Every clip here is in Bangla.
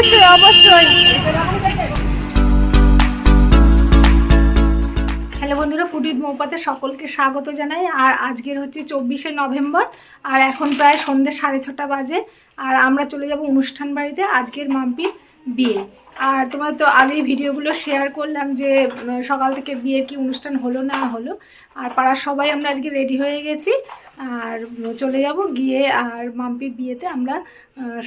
অবশ্যই অবশ্যই। হ্যালো বন্ধুরা ফুডিদ মৌপাতে সকলকে স্বাগত জানাই। আর আজকের হচ্ছে চব্বিশে নভেম্বর, আর এখন প্রায় সন্ধ্যে সাড়ে ছটা বাজে, আর আমরা চলে যাব অনুষ্ঠান বাড়িতে আজকের মাম্পির বিয়ে। আর তোমার তো আগেই ভিডিওগুলো শেয়ার করলাম যে সকাল থেকে বিয়ের কি অনুষ্ঠান হলো না হলো, আর পাড়ার সবাই আমরা আজকে রেডি হয়ে গেছি। আর চলে যাব গিয়ে আর মাম্পির বিয়েতে আমরা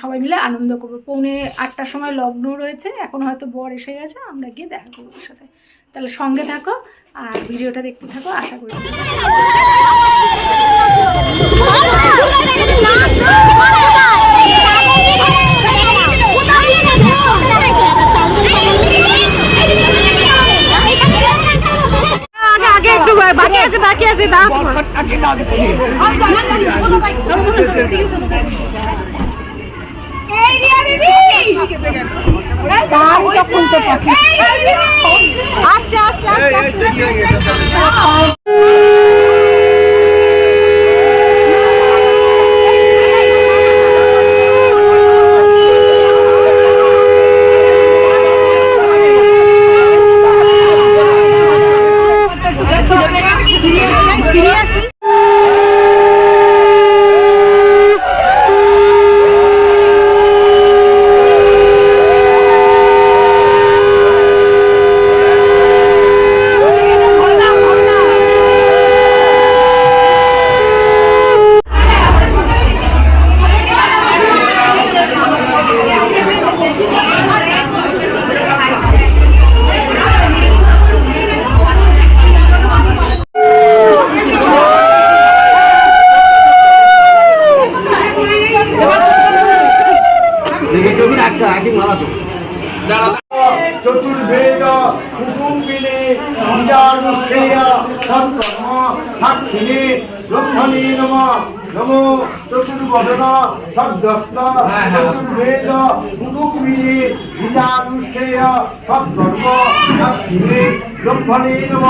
সবাই মিলে আনন্দ করব। পৌনে আটটার সময় লগ্ন রয়েছে, এখন হয়তো বর এসে গেছে, আমরা গিয়ে দেখা করব ওর সাথে। তাহলে সঙ্গে থাকো আর ভিডিওটা দেখতে থাকো, আশা করি আগে একটু বাকি আছে বাকি আছে দাঁড়া আসছে আসছে আসছে আসছে। কুটুম্বিনে পূজানুষ্ঠেয় সৎকর্ম সাক্ষিণে লক্ষণে নম নমো চতুর্বদন সদ্যস্ত চতুর্ভেদ কুটুম্বিনে পূজানুষ্ঠেয় সৎকর্ম সাক্ষিণে লক্ষণে নম।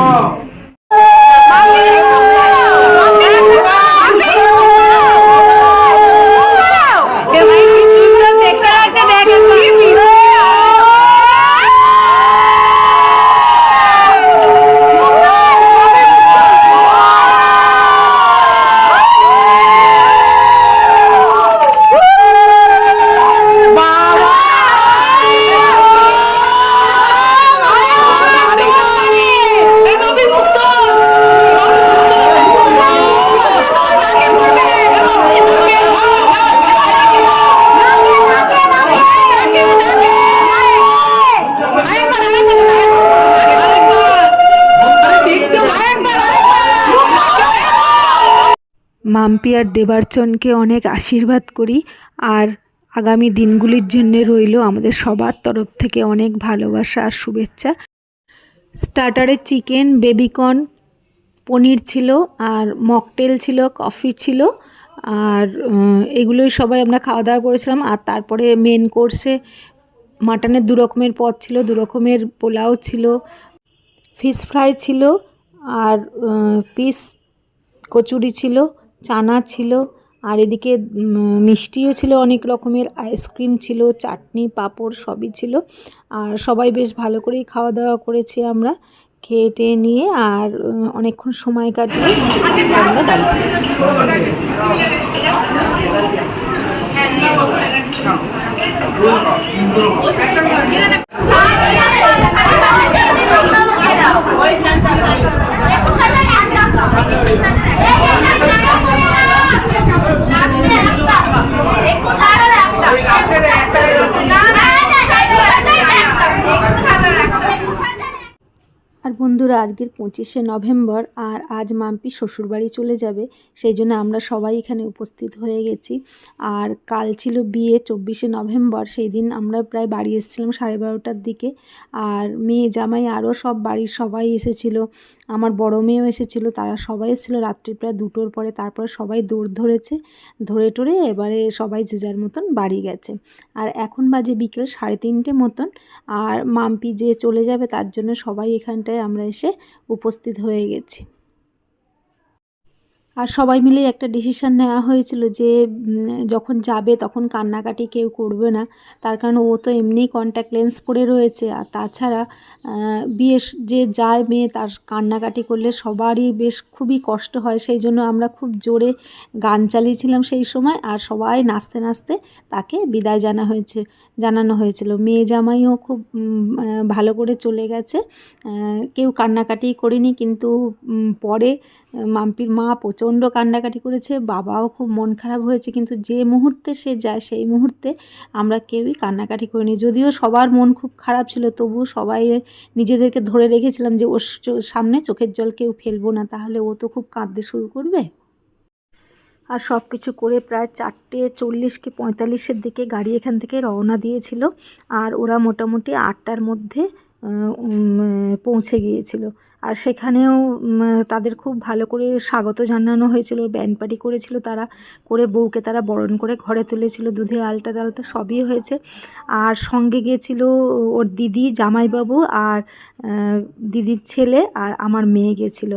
মাম্পি আর দেবার্চনকে অনেক আশীর্বাদ করি আর আগামী দিনগুলির জন্য রইল আমাদের সবার তরফ থেকে অনেক ভালোবাসা আর শুভেচ্ছা। স্টার্টারে চিকেন, বেবিকর্ন, পনির ছিল আর মকটেল ছিল, কফি ছিল আর এগুলোই সবাই আমরা খাওয়া দাওয়া করেছিলাম আর তারপরে মেন কোর্সে মাটনের দু রকমের পদ ছিল, দু রকমের পোলাও ছিল ফিশ ফ্রাই ছিল আর পিস কচুরি ছিল। চানা ছিল আর এদিকে মিষ্টিও ছিল অনেক রকমের, আইসক্রিম ছিল, চাটনি, পাঁপড় সবই ছিল। আর সবাই বেশ ভালো করেই খাওয়া দাওয়া করেছি আমরা। খেয়ে টেয়ে নিয়ে আর অনেকক্ষণ সময় কাটিয়ে আমরা ফিরি। আর বন্ধুরা, আজকের পঁচিশে নভেম্বর আর আজ মাম্পি শ্বশুরবাড়ি চলে যাবে, সেই জন্য আমরা সবাই এখানে উপস্থিত হয়ে গেছি। আর কাল ছিল বিয়ে চব্বিশে নভেম্বর, সেই দিন আমরা প্রায় বাড়ি এসেছিলাম সাড়ে বারোটার দিকে। আর মেয়ে জামাই আরও সব বাড়ির সবাই এসেছিল, আমার বড় মেয়েও এসেছিল, তারা সবাই এসেছিল। রাত্রি প্রায় দুটোর পরে তারপরে সবাই দৌড় ধরেছে, ধরে টরে এবারে সবাই যে যার মতন বাড়ি গেছে। আর এখন বাজে বিকেল সাড়ে তিনটে মতন, আর মাম্পি যে চলে যাবে তার জন্য সবাই এখানটায় আমরা এসে উপস্থিত হয়ে গেছি। আর সবাই মিলে একটা ডিসিশান নেওয়া হয়েছিল যে যখন যাবে তখন কান্নাকাটি কেউ করবে না। তার কারণ ও তো এমনি কন্ট্যাক্ট লেন্স পরে রয়েছে। আর তাছাড়া বিয়ে যে যায় মেয়ে তার কান্নাকাটি করলে সবারই বেশ খুবই কষ্ট হয়। সেই জন্য আমরা খুব জোরে গান চালিয়েছিলাম সেই সময়। আর সবাই নাচতে নাচতে তাকে বিদায় জানা হয়েছে, জানানো হয়েছিল। মেয়ে জামাইও খুব ভালো করে চলে গেছে। কেউ কান্নাকাটি করেনি। কিন্তু পরে মাম্পির মা প্রচণ্ড কান্নাকাটি করেছে, বাবাও খুব মন খারাপ হয়েছে, কিন্তু যে মুহূর্তে সে যায় সেই মুহূর্তে আমরা কেউই কান্নাকাটি করিনি। যদিও সবার মন খুব খারাপ ছিল, তবুও সবাই নিজেদেরকে ধরে রেখেছিলাম যে ওর সামনে চোখের জল কেউ ফেলব না, তাহলে ও তো খুব কাঁদতে শুরু করবে। আর সব কিছু করে প্রায় চারটে চল্লিশ কি পঁয়তাল্লিশের দিকে গাড়ি এখান থেকে রওনা দিয়েছিল, আর ওরা মোটামুটি আটটার মধ্যে পৌঁছে গিয়েছিল। আর সেখানেও তাদের খুব ভালো করে স্বাগত জানানো হয়েছিল। ব্যান্ড পার্টি করেছিল তারা, করে বউকে তারা বরণ করে ঘরে তুলেছিল, দুধে আলটা টালটা সবই হয়েছে। আর সঙ্গে গিয়েছিল ওর দিদি, জামাইবাবু আর দিদির ছেলে আর আমার মেয়ে গিয়েছিল।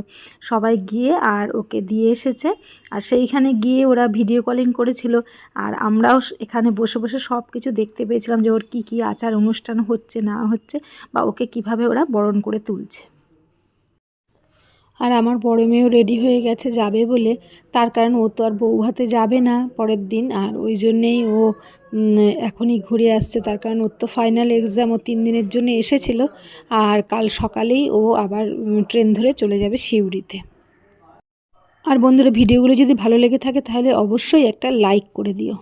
সবাই গিয়ে আর ওকে দিয়ে এসেছে। আর সেইখানে গিয়ে ওরা ভিডিও কলিং করেছিল। আর আমরাও এখানে বসে বসে সব কিছু দেখতে পেয়েছিলাম যে ওর কী কী আচার অনুষ্ঠান হচ্ছে, না হচ্ছে, বা ওকে কীভাবে ওরা বরণ করে তুলছে। আর আমার বড় মেয়েও রেডি হয়ে গেছে, যাবে বলে। তার কারণ ও তো আর বউ ভাতে যাবে না পরের দিন। আর ওই জন্যেই ও এখনই ঘুরে আসছে। তার কারণ ওর তো ফাইনাল এক্সাম ও তিন দিনের জন্য এসেছিল। আর কাল সকালেই ও আবার ট্রেন ধরে চলে যাবে সিউড়িতে। আর বন্ধুরা, ভিডিওগুলো যদি ভালো লেগে থাকে, তাহলে অবশ্যই একটা লাইক করে দিও।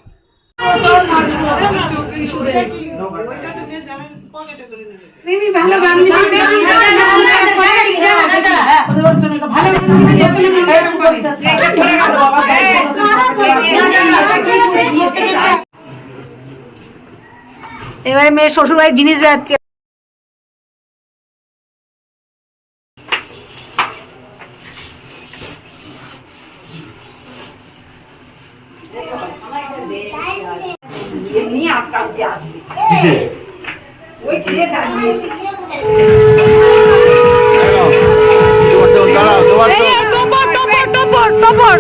এবারে মেয়ে শ্বশুর বাড়ির জিনিস যাচ্ছে দাঁড়াও টপর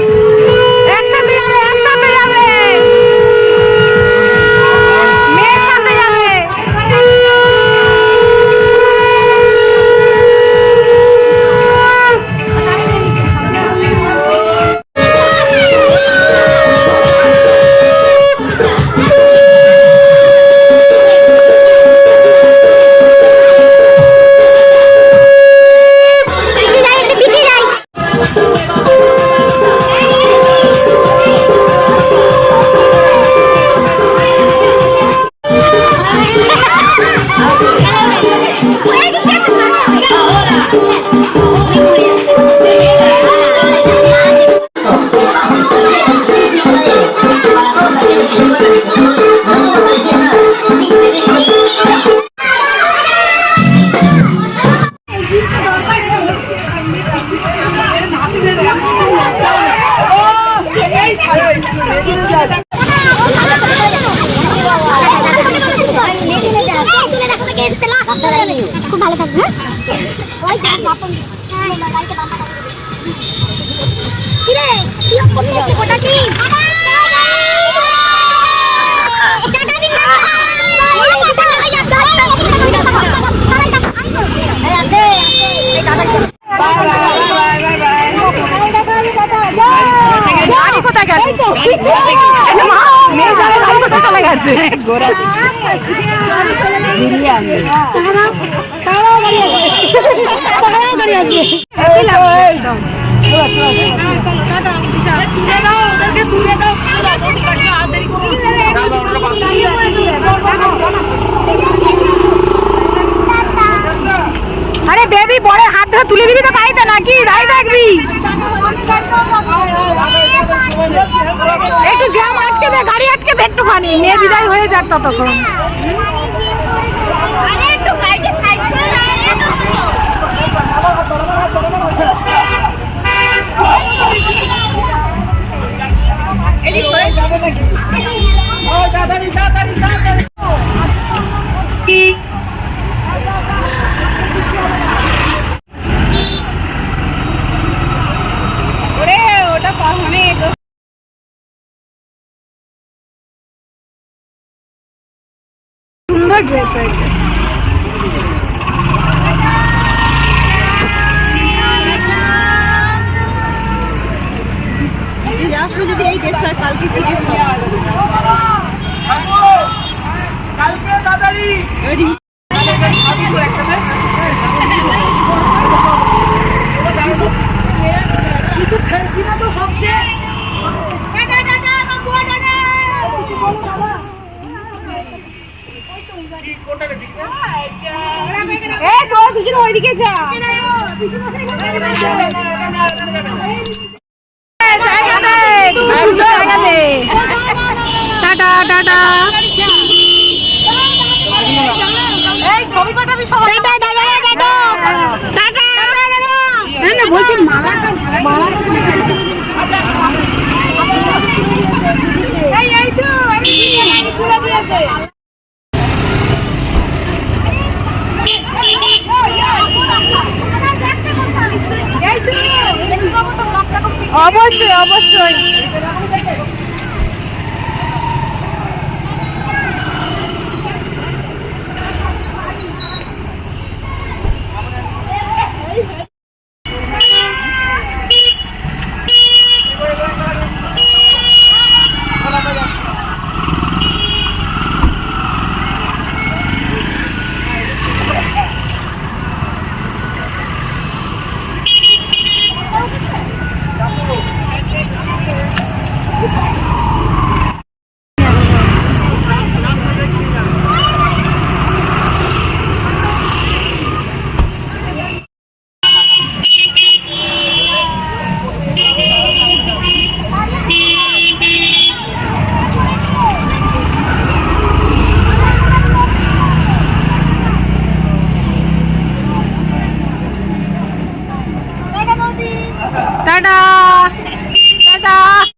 আরে বেবি, পরে হাত ধরে তুলে দিবি তো গাড়িতে নাকি? দাঁড়িয়ে থাকবি। একটু জ্যাম আটকে দে। একটুখানি মেয়ে বিদায় হয়ে যাক ততক্ষণ। একটু গাড়িটা সাইড করে ওরে ওটা ড্রেস হয়েছে আসলে যদি এই ড্রেস হয় কালকে কি ড্রেস টাটা টাটা বাবু টাটা এই তো দুজন ওইদিকে যা জায়গা দে জায়গা দে টাটা টাটা এই ছবি পাঠাবি সবাই টাটা টাটা টাটা টাটা না না বলছি মালাটা এই এই তো এই দিয়েছে অবশ্যই অবশ্যই।